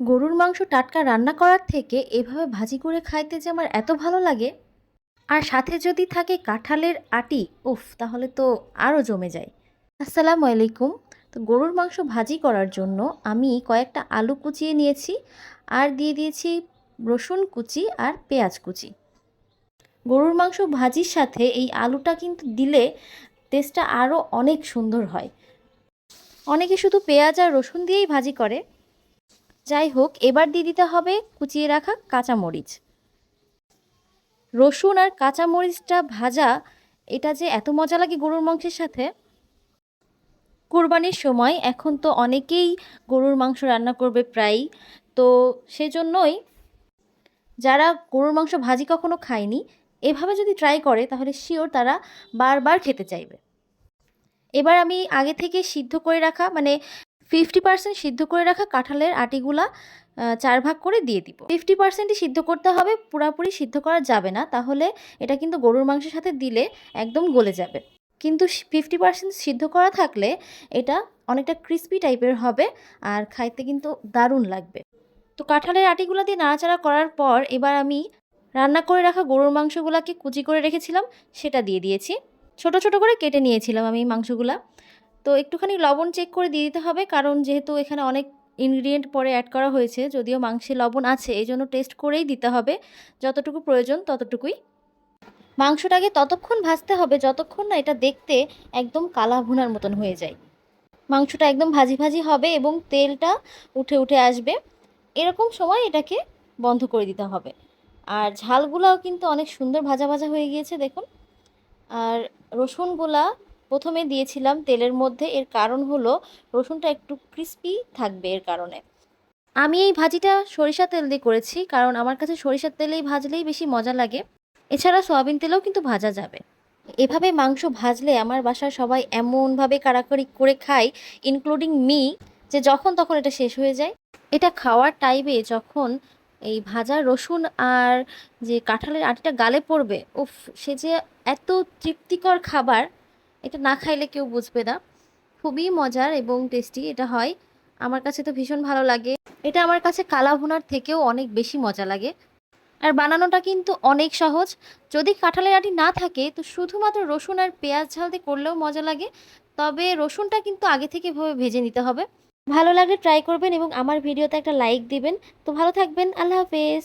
গরুর মাংস টাটকা রান্না করার থেকে এভাবে ভাজি করে খাইতে যে আমার এত ভালো লাগে। আর সাথে যদি থাকে কাঁঠালের আটি, উফ, তাহলে তো আরও জমে যায়। আসসালামু আলাইকুম। তো গরুর মাংস ভাজি করার জন্য আমি কয়েকটা আলু কুচিয়ে নিয়েছি আর দিয়ে দিয়েছি রসুন কুচি আর পেঁয়াজ কুচি। গরুর মাংস ভাজির সাথে এই আলুটা কিন্তু দিলে টেস্টটা আরও অনেক সুন্দর হয়। অনেকে শুধু পেঁয়াজ আর রসুন দিয়েই ভাজি করে। যাই হোক, এবার দিয়ে দিতে হবে কুচিয়ে রাখা কাঁচামরিচ। রসুন আর কাঁচামরিচটা ভাজা, এটা যে এত মজা লাগে গরুর মাংসের সাথে। কোরবানির সময় এখন তো অনেকেই গরুর মাংস রান্না করবে প্রায়ই, তো সেজন্যই যারা গরুর মাংস ভাজি কখনো খায়নি, এভাবে যদি ট্রাই করে, তাহলে শিওর তারা বারবার খেতে চাইবে। এবার আমি আগে থেকে সিদ্ধ করে রাখা মানে ফিফটি পার্সেন্ট সিদ্ধ করে রাখা কাঁঠালের আটিগুলা চার ভাগ করে দিয়ে দিব। ফিফটি পার্সেন্টই সিদ্ধ করতে হবে, পুরাপুরি সিদ্ধ করা যাবে না। তাহলে এটা কিন্তু গরুর মাংসের সাথে দিলে একদম গলে যাবে। কিন্তু ফিফটি পার্সেন্ট সিদ্ধ করা থাকলে এটা অনেকটা ক্রিস্পি টাইপের হবে আর খাইতে কিন্তু দারুণ লাগবে। তো কাঁঠালের আটিগুলো দিয়ে নাড়াচাড়া করার পর এবার আমি রান্না করে রাখা গরুর মাংসগুলোকে কুচি করে রেখেছিলাম, সেটা দিয়ে দিয়েছি। ছোট ছোট করে কেটে নিয়েছিলাম আমি মাংসগুলা। তো একটুখানি লবণ চেক করে দিয়ে দিতে হবে, কারণ যেহেতু এখানে অনেক ইনগ্রিডিয়েন্ট পরে অ্যাড করা হয়েছে, যদিও মাংসে লবণ আছে, এই জন্য টেস্ট করেই দিতে হবে। যতটুকু প্রয়োজন ততটুকুই। মাংসটাকে ততক্ষণ ভাজতে হবে, যতক্ষণ না এটা দেখতে একদম কালা ভুনার মতন হয়ে যায়। মাংসটা একদম ভাজি ভাজি হবে এবং তেলটা উঠে উঠে আসবে। এরকম সময় এটাকে বন্ধ করে দিতে হবে। আর ঝালগুলাও কিন্তু অনেক সুন্দর ভাজা ভাজা হয়ে গিয়েছে, দেখুন। আর রসুনগুলা প্রথমে দিয়েছিলাম তেলের মধ্যে, এর কারণ হলো রসুনটা একটু ক্রিস্পি থাকবে এর কারণে। আমি এই ভাজিটা সরিষা তেল দিয়ে করেছি, কারণ আমার কাছে সরিষার তেলেই ভাজলেই বেশি মজা লাগে। এছাড়া সয়াবিন তেলেও কিন্তু ভাজা যাবে। এভাবে মাংস ভাজলে আমার বাসার সবাই এমনভাবে কারাকারি করে খায় ইনক্লুডিং মি যে যখন তখন এটা শেষ হয়ে যায়। এটা খাওয়ার টাইমে যখন এই ভাজা রসুন আর যে কাঁঠালের আটিটা গালে পড়বে, উফ, সে যে এত তৃপ্তিকর খাবার এটা না খাইলে কেউ বুঝবে না। খুবই মজার এবং টেস্টি এটা হয়। আমার কাছে তো ভীষণ ভালো লাগে। এটা আমার কাছে কালা ভুনার থেকেও অনেক বেশি মজা লাগে। আর বানানোটা কিন্তু অনেক সহজ। যদি কাঁঠালের আটি না থাকে, তো শুধুমাত্র রসুন আর পেঁয়াজ ঝাল দিয়ে করলেও মজা লাগে। তবে রসুনটা কিন্তু আগে থেকে এভাবে ভেজে নিতে হবে। ভালো লাগলে ট্রাই করবেন এবং আমার ভিডিওতে একটা লাইক দিবেন। তো ভালো থাকবেন। আল্লাহ হাফেজ।